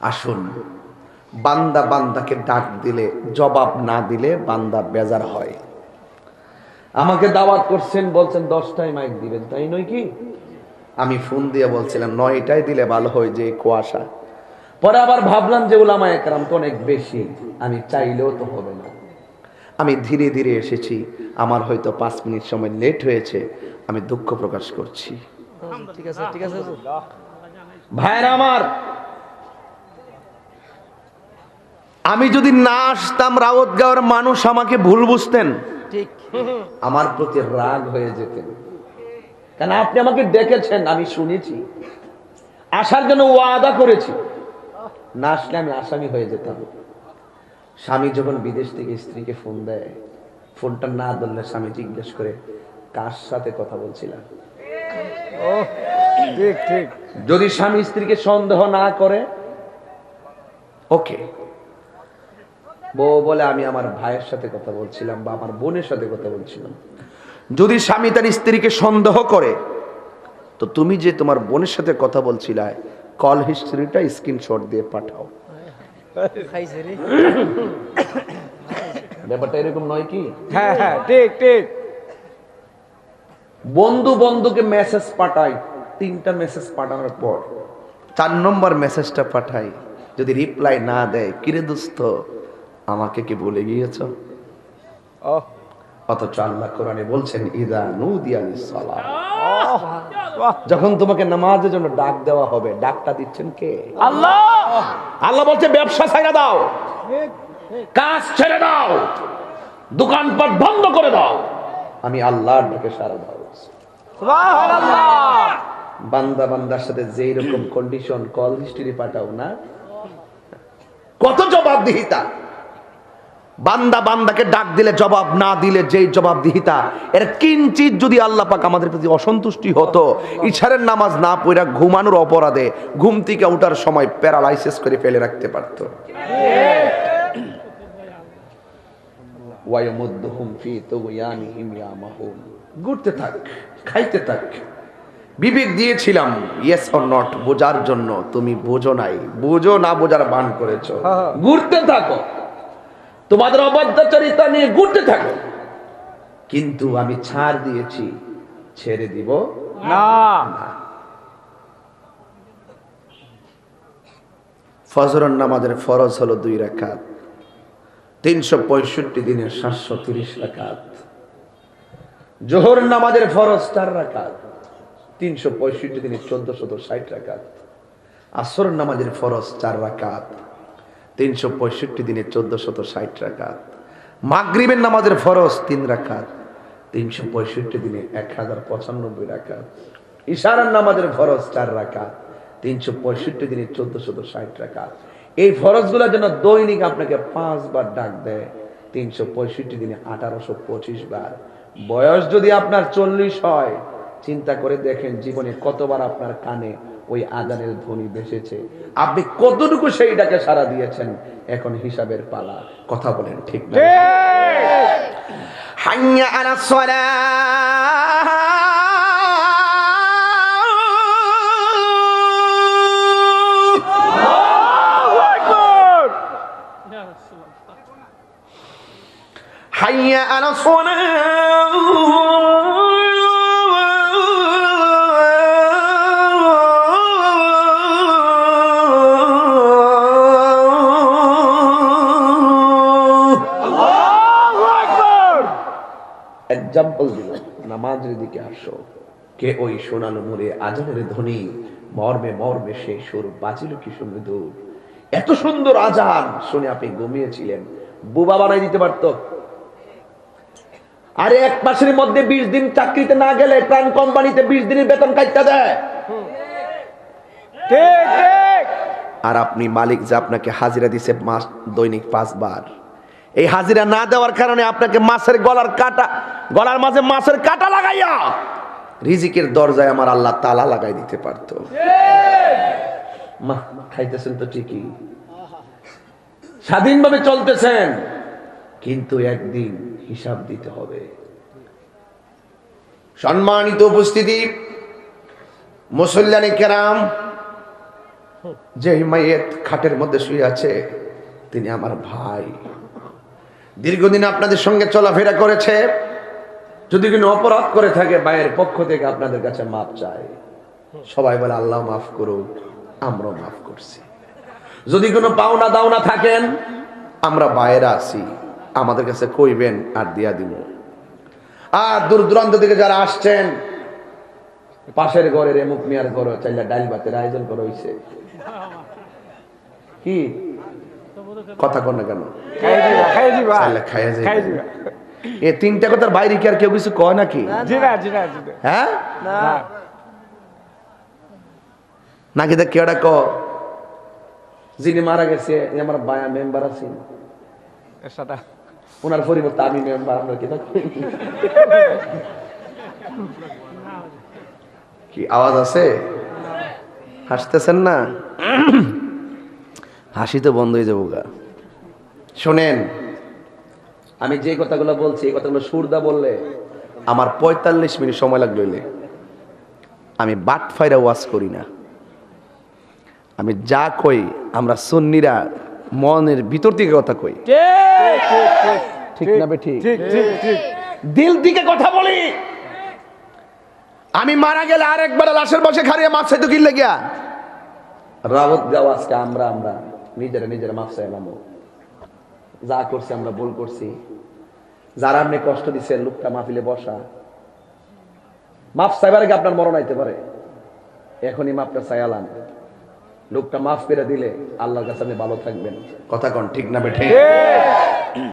আসুন। বান্দা বান্দাকে ডাক দিলে জবাব না দিলে বান্দা বেজার হয়। আমাকে দাওয়াত করছেন বলছেন দশটায় মাইক দিবেন তাই নয় কি? আমি ফোন দিয়ে বলছিলাম নয়টায় দিলে ভালো হয় যে কুয়াশা পরে আবার ভাবলাম যে ওলামা একরাম তো অনেক বেশি আমি চাইলেও তো হবে না। আমি ধীরে ধীরে এসেছি আমার হয়তো পাঁচ মিনিট সময় লেট হয়েছে আমি দুঃখ প্রকাশ করছি। ঠিক আছে ঠিক আছে। ভাইরা আমার আমি যদি না আসতাম রাউতগাঁওয়ের মানুষ আমাকে ভুল বুঝতেন। আমার প্রতি রাগ হয়ে যেতেন। কেন আপনি আমাকে ডেকেছেন আমি শুনেছি। আসার জন্য ওয়াদা করেছি। না আসলে আমি আসামি হয়ে যেতাম। স্বামী যখন বিদেশ থেকে স্ত্রীকে ফোন দেয় ফোনটা না ধরলে স্বামী জিজ্ঞেস করে কার সাথে কথা বলছিলাম ও ঠিক ঠিক। যদি স্বামী স্ত্রীকে সন্দেহ না করে ওকে। বউ বলে আমি আমার ভাইয়ের সাথে কথা বলছিলাম বা আমার বোনের সাথে কথা বলছিলাম। যদি স্বামী তার স্ত্রীকে সন্দেহ করে তো তুমি যে তোমার বোনের সাথে কথা বলছিলে কল হিস্ট্রিটা স্ক্রিনশট দিয়ে পাঠাও। ব্যাপারটা এরকম নয় কি? হ্যাঁ হ্যাঁ ঠিক ঠিক। বন্ধু বন্ধুকে মেসেজ পাঠাই তিনটা মেসেজ পাঠানোর পর। চার নম্বর মেসেজটা পাঠাই যদি রিপ্লাই না দেয় কিরে দোস্ত? আমাকে কি বলে গিয়েছ? ও অথচ আল্লাহ কোরআনে বলছেন ইদা নুদিয়ানি বাহ। যখন তোমাকে নামাজের জন্য ডাক দেওয়া হবে ডাকটা দিচ্ছেন কে? আল্লাহ! আল্লাহ বলছে ব্যবসা ছেড়ে দাও। কাজ ছেড়ে দাও। দোকানপাট বন্ধ করে দাও। আমি আল্লাহর ডাকে সারা দাও বান্দা বান্দার সাথে যেই রকম কন্ডিশন কল হিস্ট্রি পাঠাও না। কত জবাব জবাবদিহিতা? বান্দা বান্দাকে ডাক দিলে জবাব না দিলে যেই জবাবদিহিতা এর কিঞ্চিত যদি আল্লাহ পাক আমাদের প্রতি অসন্তুষ্টি হতো ইশারের নামাজ না পড়া ঘুমানোর অপরাধে ঘুম থেকে ওঠার সময় প্যারালাইসিস করে ফেলে রাখতে পারত। ঘুরতে থাক খাইতে থাক। বিবেক দিয়েছিলাম ইয়েস অর নট বোঝার জন্য। তুমি বোঝো নাই বোঝো না বোঝার বান করেছ। হ্যাঁ। ঘুরতে থাকো। তোমাদের অবাধ্যচারিতা নিয়ে ঘুরতে থাকো। কিন্তু আমি ছাড় দিয়েছি ছেড়ে দিব না। ফজরন নামাজের ফরজ হলো দুই রাকাত তিনশো পঁয়ষট্টি দিনের সাতশো তিরিশ রাকাত। জোহর নামাজের ফরজ চার রাকাত তিনশো পঁয়ষট্টি দিনের চোদ্দ শত ষাট রাকাত। আসর নামাজের ফরজ চার রাকাত। তিনশো পঁয়ষট্টি দিনের চোদ্দ শত ষাট রাকাত। মাগরিবের নামাজের ফরজ তিন রাকাত। তিনশো পঁয়ষট্টি দিনে এক হাজার পঁচানব্বই রাকাত। ইশারার নামাজের ফরজ চার রাকাত। তিনশো পঁয়ষট্টি দিনে চোদ্দ শত ষাট রাকাত। এই ফরজগুলোর জন্য দৈনিক আপনাকে পাঁচবার ডাক দেয়। তিনশো পঁয়ষট্টি দিনে আঠারোশো পঁচিশ বার। বয়স যদি আপনার চল্লিশ হয়, চিন্তা করে দেখেন জীবনে কতবার আপনার কানে ওই আজানের ধ্বনি ভেসেছে আপনি কতটুকু সেইটাকে সারা দিয়েছেন এখন হিসাবের পালা কথা বলেন ঠিক না হাইয়া আলা আকবার حي على الصلاة এক্সাম্পল দিলাম নামাজের দিকে আসো। কে ওই সোনালো মোড়ে আজানের ধ্বনি মর্মে মর্মে সেই সুর বাজিল কি সুমধুর এত সুন্দর আজান শুনে আপনি ঘুমিয়েছিলেন বুবা বানাই দিতে পারতো। আরে এক মাসের মধ্যে বিশ দিন চাকরিতে না গেলে প্রাণ কোম্পানিতে বিশ দিনের বেতন কাটতে দেয়। আর আপনি মালিক যে আপনাকে হাজিরা দিছে মাস দৈনিক পাঁচবার। এই হাজিরা না দেওয়ার কারণে আপনাকে মাছের গলার কাটা, গলার মাঝে মাছের কাটা লাগাইয়া রিজিকের দরজায় আমার আল্লাহ তালা লাগাই দিতে পারতো। মা, খাইতেছেন তো ঠিকই। স্বাধীনভাবে চলতেছেন, কিন্তু একদিন হিসাব দিতে হবে। সম্মানিত উপস্থিতি, মুসল্লানি কেরাম, যে মাইয়েত খাটের মধ্যে শুয়ে আছে, তিনি আমার ভাই। দীর্ঘদিন আপনাদের সঙ্গে চলাফেরা করেছে। যদি কোনো অপরাধ করে থাকে, ভাইয়ের পক্ষ থেকে আপনাদের কাছে মাপ চায় সবাই বলে, আল্লাহ মাফ করুক, আমরাও মাফ করছি। যদি কোনো পাওনা দাওনা থাকেন, আমরা বাইরে আছি, আমাদের কাছে কইবেন, আর দিয়া দিব। আর দূর দূরান্ত থেকে যারা আসছেন, পাশের ঘরের এমুক মিয়ার ঘর, চাইলে ডাইল ভাতের আয়োজন করা হয়েছে কি? কথা কেন খাইয়া যাইবে। খাই এ তিনটা কথার বাইরে কি আর কেউ কিছু কয় নাকি? হ্যাঁ? নাকি দেখ কেউটা ক যিনি মারা গেছে আমার বায়া মেম্বার আছেন। সাদা ওনার পরিবর্তে আমি মেম্বার আমরা কি কি আওয়াজ আছে? হাসতেছেন না? হাসি তো বন্ধ হয়ে যাব গা। শোনেন আমি যে কথাগুলো বলছি এই কথাগুলো সুরদা বললে আমার পঁয়তাল্লিশ মিনিট সময় লাগল এলে। আমি বাট ফাইরা ওয়াজ করি না। আমি যা কই আমরা সুন্নিরা মনের ভিতর থেকে কথা কই। ঠিক না ঠিক? দিল দিকে কথা বলি। আমি মারা গেলে আরেকবার লাশের বসে খারিয়ে মাপ চাইতো কিনলে গিয়া। রাবত গাও আজকে আমরা আমরা। নিজেরা নিজেরা মাফ চাই নামো যা করছি আমরা ভুল করছি। যারা আপনি কষ্ট দিচ্ছেন লোকটা মাফিলে বসা। মাফ চাইবার আগে আপনার মরণ আইতে পারে। এখনই মাপটা চাইলাম লোকটা মাফ করে দিলে আল্লাহর কাছে আপনি ভালো থাকবেন। কথা কন ঠিক না বেঠে? ঠিক।